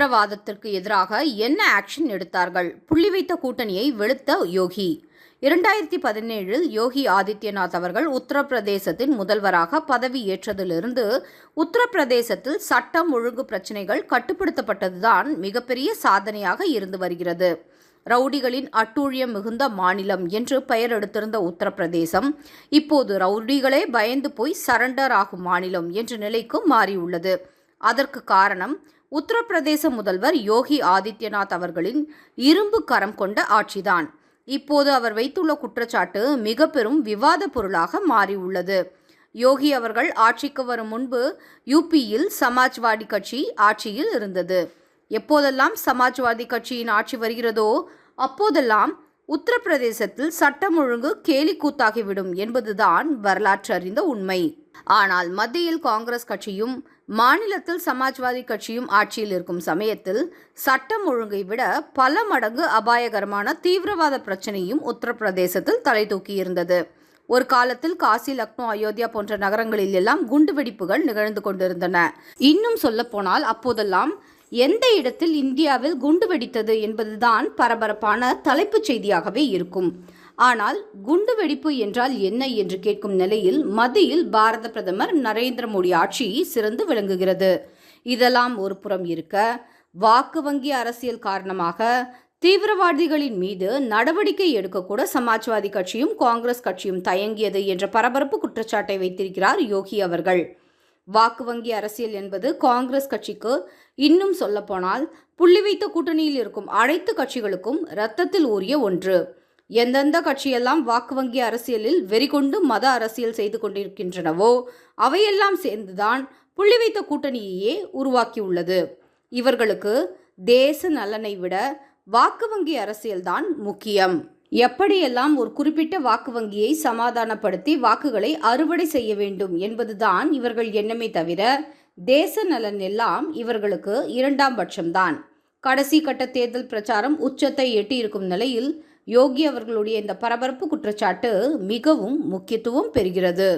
தீவிரவாதத்திற்கு எதிராக என்ன ஆக்ஷன் எடுத்தார்கள்? புள்ளி வைத்த கூட்டணியை வெளுத்த யோகி. இரண்டாயிரத்தி பதினேழில் யோகி ஆதித்யநாத் அவர்கள் உத்தரப்பிரதேசத்தின் முதல்வராக பதவி ஏற்றதிலிருந்து உத்தரப்பிரதேசத்தில் சட்டம் ஒழுங்கு பிரச்சினைகள் கட்டுப்படுத்தப்பட்டதுதான் மிகப்பெரிய சாதனையாக இருந்து வருகிறது. ரவுடிகளின் அட்டூழியம் மிகுந்த மாநிலம் என்று பெயர் எடுத்திருந்த உத்தரப்பிரதேசம் இப்போது ரவுடிகளே பயந்து போய் சரண்டர் ஆகும் மாநிலம் என்ற நிலைக்கு மாறியுள்ளது. அதற்கு காரணம் உத்தரப்பிரதேச முதல்வர் யோகி ஆதித்யநாத் அவர்களின் இரும்பு கரம் கொண்ட ஆட்சிதான். இப்போது அவர் வைத்துள்ள குற்றச்சாட்டு மிக பெரும் விவாத பொருளாக மாறியுள்ளது. யோகி அவர்கள் ஆட்சிக்கு வரும் முன்பு யூபியில் சமாஜ்வாடி கட்சி ஆட்சியில் இருந்தது. எப்போதெல்லாம் சமாஜ்வாதி கட்சியின் ஆட்சி வருகிறதோ அப்போதெல்லாம் உத்தரப்பிரதேசத்தில் சட்டம் ஒழுங்கு கேலி கூத்தாகிவிடும் என்பதுதான் வரலாற்று அறிந்த உண்மை. ஆனால் மத்தியில் காங்கிரஸ் கட்சியும் மாநிலத்தில் சமாஜ்வாதி கட்சியும் ஆட்சியில் இருக்கும் சமயத்தில் சட்டம் ஒழுங்கை விட பல மடங்கு அபாயகரமான தீவிரவாத பிரச்சனையும் உத்தரப்பிரதேசத்தில் தலை தூக்கியிருந்தது. ஒரு காலத்தில் காசி லக்னோ அயோத்தியா போன்ற நகரங்களில் எல்லாம் குண்டுவெடிப்புகள் நிகழ்ந்து கொண்டிருந்தன. இன்னும் சொல்லப்போனால் அப்போதெல்லாம் எந்த இடத்தில் இந்தியாவில் குண்டு வெடித்தது என்பதுதான் பரபரப்பான தலைப்புச் செய்தியாகவே இருக்கும். ஆனால் குண்டு வெடிப்பு என்றால் என்ன என்று கேட்கும் நிலையில் மத்தியில் பாரத பிரதமர் நரேந்திர மோடி ஆட்சி சிறந்து விளங்குகிறது. இதெல்லாம் ஒரு புறம் இருக்க வாக்கு வங்கி அரசியல் காரணமாக தீவிரவாதிகளின் மீது நடவடிக்கை எடுக்கக்கூட சமாஜ்வாதி கட்சியும் காங்கிரஸ் கட்சியும் தயங்கியது என்ற பரபரப்பு குற்றச்சாட்டை வைத்திருக்கிறார் யோகி அவர்கள். வாக்கு வங்கி அரசியல் என்பது காங்கிரஸ் கட்சிக்கு இன்னும் சொல்லப்போனால் புள்ளி வைத்த கூட்டணியில் இருக்கும் அனைத்து கட்சிகளுக்கும் இரத்தத்தில் ஊறிய ஒன்று. எந்தெந்த கட்சியெல்லாம் வாக்கு வங்கி அரசியலில் வெறிகொண்டு மத அரசியல் செய்து கொண்டிருக்கின்றனவோ அவையெல்லாம் சேர்ந்துதான் புள்ளி வைத்த கூட்டணியையே உருவாக்கியுள்ளது. இவர்களுக்கு தேச நலனை விட வாக்கு வங்கி அரசியல்தான் முக்கியம். எப்படியெல்லாம் ஒரு குறிப்பிட்ட வாக்கு வங்கியை சமாதானப்படுத்தி வாக்குகளை அறுவடை செய்ய வேண்டும் என்பதுதான் இவர்கள் எண்ணமே தவிர தேச நலன் எல்லாம் இவர்களுக்கு இரண்டாம் பட்சம்தான். கடைசி கட்ட தேர்தல் பிரச்சாரம் உச்சத்தை எட்டியிருக்கும் நிலையில் யோகி அவர்களுடைய இந்த பரபரப்பு குற்றச்சாட்டு மிகவும் முக்கியத்துவம் பெறுகிறது.